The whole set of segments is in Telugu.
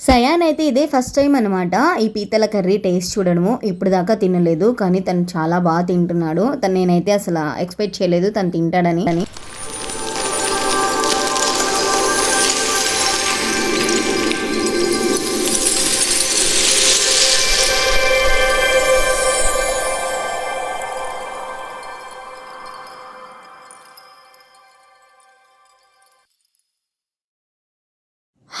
సయాన్ అయితే ఇదే ఫస్ట్ టైం అనమాట ఈ పీతల కర్రీ టేస్ట్ చూడడము. ఇప్పుడు దాకా తినలేదు కానీ తను చాలా బాగా తింటున్నాడు. తను నేనైతే అసలు ఎక్స్పెక్ట్ చేయలేదు తను తింటాడని. అని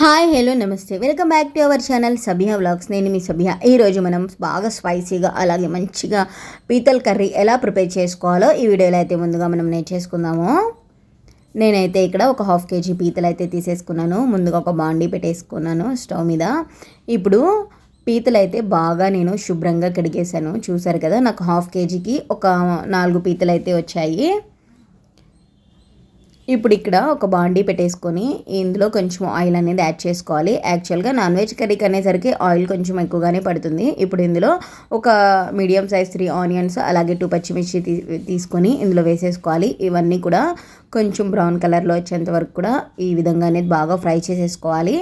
hi hello namaste. Welcome back to our channel Sabhiya vlogs. నేను మీ సభియా ఈరోజు మనం బాగా స్పైసీగా అలాగే మంచిగా పీతల్ కర్రీ ఎలా ప్రిపేర్ చేసుకోవాలో ఈ వీడియోలో అయితే ముందుగా మనం నేర్చేసుకుందాము నేనైతే ఇక్కడ ఒక హాఫ్ కేజీ పీతలు అయితే తీసేసుకున్నాను. ముందుగా ఒక బాండీ పెట్టేసుకున్నాను స్టవ్ మీద. ఇప్పుడు పీతలు అయితే బాగా నేను శుభ్రంగా కడిగేశాను. చూసారు కదా నాకు హాఫ్ కేజీకి ఒక నాలుగు పీతలు అయితే వచ్చాయి. ఇప్పుడు ఇక్కడ ఒక బాండీ పెట్టేసుకొని ఇందులో కొంచెం ఆయిల్ అనేది యాడ్ చేసుకోవాలి. యాక్చువల్గా నాన్ వెజ్ కర్రీకి అనేసరికి ఆయిల్ కొంచెం ఎక్కువగానే పడుతుంది. ఇప్పుడు ఇందులో ఒక మీడియం సైజ్ త్రీ ఆనియన్స్ అలాగే టూ పచ్చిమిర్చి తీసుకొని ఇందులో వేసేసుకోవాలి. ఇవన్నీ కూడా కొంచెం బ్రౌన్ కలర్లో వచ్చేంత వరకు కూడా ఈ విధంగా అనేది బాగా ఫ్రై చేసేసుకోవాలి.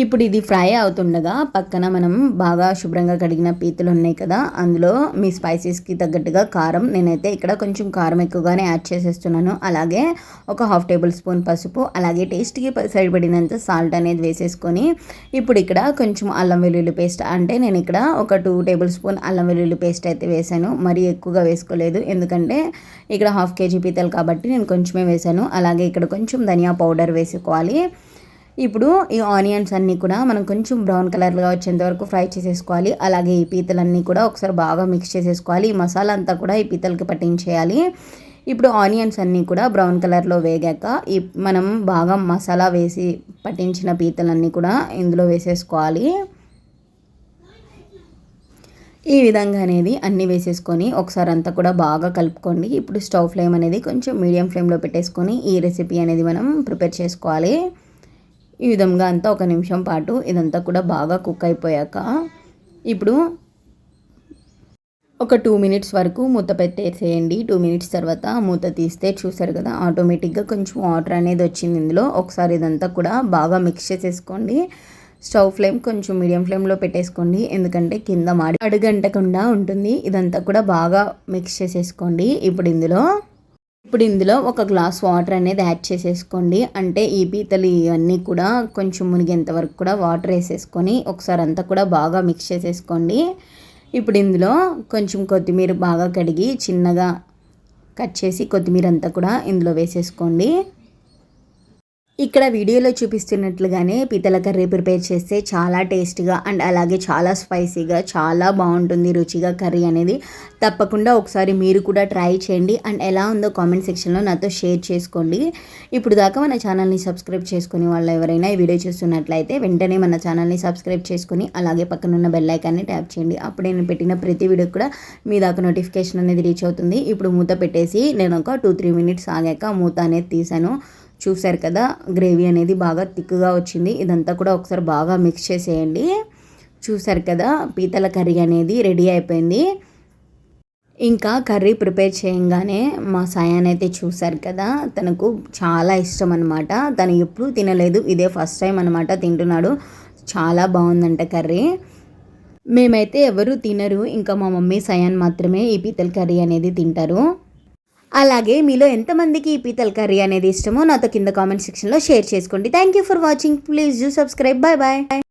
ఇప్పుడు ఇది ఫ్రై అవుతుండగా పక్కన మనం బాగా శుభ్రంగా కడిగిన పీతలు ఉన్నాయి కదా అందులో మీ స్పైసెస్కి తగ్గట్టుగా కారం. నేనైతే ఇక్కడ కొంచెం కారం ఎక్కువగానే యాడ్ చేసేస్తున్నాను. అలాగే ఒక హాఫ్ టేబుల్ స్పూన్ పసుపు అలాగే టేస్ట్కి సరిపడినంత సాల్ట్ అనేది వేసేసుకొని ఇప్పుడు ఇక్కడ కొంచెం అల్లం వెల్లుల్లి పేస్ట్ అంటే నేను ఇక్కడ ఒక టూ టేబుల్ స్పూన్ అల్లం వెల్లుల్లి పేస్ట్ అయితే వేసాను. మరీ ఎక్కువగా వేసుకోలేదు ఎందుకంటే ఇక్కడ హాఫ్ కేజీ పీతలు కాబట్టి నేను కొంచెమే వేసాను. అలాగే ఇక్కడ కొంచెం ధనియా పౌడర్ వేసుకోవాలి. ఇప్పుడు ఈ ఆనియన్స్ అన్నీ కూడా మనం కొంచెం బ్రౌన్ కలర్గా వచ్చేంత వరకు ఫ్రై చేసేసుకోవాలి. అలాగే ఈ పీతలన్నీ కూడా ఒకసారి బాగా మిక్స్ చేసేసుకోవాలి. ఈ మసాలా అంతా కూడా ఈ పీతలకి పట్టించేయాలి. ఇప్పుడు ఆనియన్స్ అన్నీ కూడా బ్రౌన్ కలర్లో వేగాక ఈ మనం బాగా మసాలా వేసి పట్టించిన పీతలన్నీ కూడా ఇందులో వేసేసుకోవాలి. ఈ విధంగా అనేది అన్నీ వేసేసుకొని ఒకసారి అంతా కూడా బాగా కలుపుకోండి. ఇప్పుడు స్టవ్ ఫ్లేమ్ అనేది కొంచెం మీడియం ఫ్లేమ్లో పెట్టేసుకొని ఈ రెసిపీ అనేది మనం ప్రిపేర్ చేసుకోవాలి. ఈ విధంగా అంతా ఒక నిమిషం పాటు ఇదంతా కూడా బాగా కుక్ అయిపోయాక ఇప్పుడు ఒక టూ మినిట్స్ వరకు మూత పెట్టేసేయండి. టూ మినిట్స్ తర్వాత మూత తీస్తే చూసారు కదా ఆటోమేటిక్గా కొంచెం వాటర్ అనేది వచ్చింది. ఇందులో ఒకసారి ఇదంతా కూడా బాగా మిక్స్ చేసేసుకోండి. స్టవ్ ఫ్లేమ్ కొంచెం మీడియం ఫ్లేమ్లో పెట్టేసుకోండి. ఎందుకంటే కింద మాడి అడుగంటకుండా ఉంటుంది. ఇదంతా కూడా బాగా మిక్స్ చేసేసుకోండి. ఇప్పుడు ఇందులో ఇప్పుడు ఇందులో ఒక గ్లాస్ వాటర్ అనేది యాడ్ చేసేసుకోండి. అంటే ఈ పీతలు ఇవన్నీ కూడా కొంచెం మునిగేంత వరకు కూడా వాటర్ వేసేసుకొని ఒకసారి అంతా కూడా బాగా మిక్స్ చేసేసుకోండి. ఇప్పుడు ఇందులో కొంచెం కొత్తిమీర బాగా కడిగి చిన్నగా కట్ చేసి కొత్తిమీర అంతా కూడా ఇందులో వేసేసుకోండి. ఇక్కడ వీడియోలో చూపిస్తున్నట్లుగానే పీతల కర్రీ ప్రిపేర్ చేస్తే చాలా టేస్ట్గా అండ్ అలాగే చాలా స్పైసీగా చాలా బాగుంటుంది రుచిగా కర్రీ అనేది. తప్పకుండా ఒకసారి మీరు కూడా ట్రై చేయండి అండ్ ఎలా ఉందో కామెంట్ సెక్షన్లో నాతో షేర్ చేసుకోండి. ఇప్పుడు దాకా మన ఛానల్ని సబ్స్క్రైబ్ చేసుకుని వాళ్ళు ఎవరైనా ఈ వీడియో చూస్తున్నట్లయితే వెంటనే మన ఛానల్ని సబ్స్క్రైబ్ చేసుకుని అలాగే పక్కన ఉన్న బెల్ ఐకాన్ని ట్యాప్ చేయండి. అప్పుడు నేను పెట్టిన ప్రతి వీడియో కూడా మీ దాకా నోటిఫికేషన్ అనేది రీచ్ అవుతుంది. ఇప్పుడు మూత పెట్టేసి నేను ఒక టూ త్రీ మినిట్స్ ఆగాక మూత అనేది తీసాను. చూసారు కదా గ్రేవీ అనేది బాగా థిక్గా వచ్చింది. ఇదంతా కూడా ఒకసారి బాగా మిక్స్ చేసేయండి. చూసారు కదా పీతల కర్రీ అనేది రెడీ అయిపోయింది. ఇంకా కర్రీ ప్రిపేర్ చేయంగానే మా సాయాన్ అయితే చూసారు కదా తనకు చాలా ఇష్టం అనమాట తను ఎప్పుడు తినలేదు ఇదే ఫస్ట్ టైం అనమాట తింటున్నాడు. చాలా బాగుందంట కర్రీ. మేమైతే ఎవరు తినరు ఇంకా మా మమ్మీ సయాన్ మాత్రమే ఈ పీతల కర్రీ అనేది తింటారు. అలాగే మీలో ఎంతమందికి ఈ పీతల్ కర్రీ అనేది ఇష్టమో నాతో కింద కామెంట్ సెక్షన్లో షేర్ చేసుకోండి. Thank you for watching please do subscribe bye bye